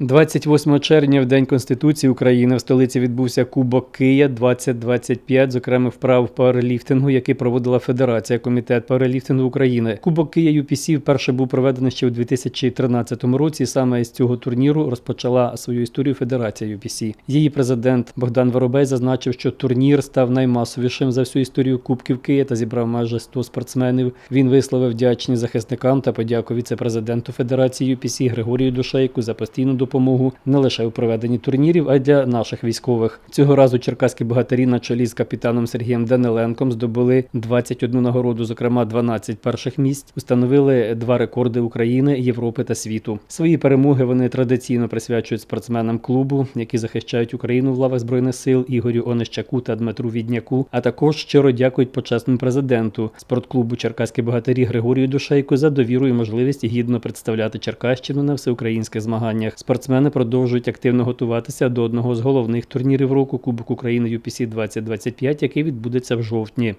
28 червня, в День Конституції України, в столиці відбувся Кубок Кия 2025 з окремих вправ пауерліфтингу, який проводила Федерація Комітет пауерліфтингу України. Кубок Кия UPC вперше був проведений ще у 2013 році. Саме із цього турніру розпочала свою історію Федерація UPC. Її президент Богдан Воробей зазначив, що турнір став наймасовішим за всю історію Кубків Кия та зібрав майже 100 спортсменів. Він висловив вдячність захисникам та подякував віце-президенту Федерації UPC Григорію Душейку за постійну допомогу не лише у проведенні турнірів, а й для наших військових. Цього разу черкаські богатирі на чолі з капітаном Сергієм Даниленком здобули 21 нагороду, зокрема 12 перших місць, установили два рекорди України, Європи та світу. Свої перемоги вони традиційно присвячують спортсменам клубу, які захищають Україну в лавах збройних сил Ігорю Онищаку та Дмитру Відняку. А також щиро дякують почесному президенту спортклубу Черкаські богатирі Григорію Душейку за довіру і можливість гідно представляти Черкащину на всеукраїнських змаганнях. Спортсмени продовжують активно готуватися до одного з головних турнірів року Кубок України UPC 2025, який відбудеться в жовтні.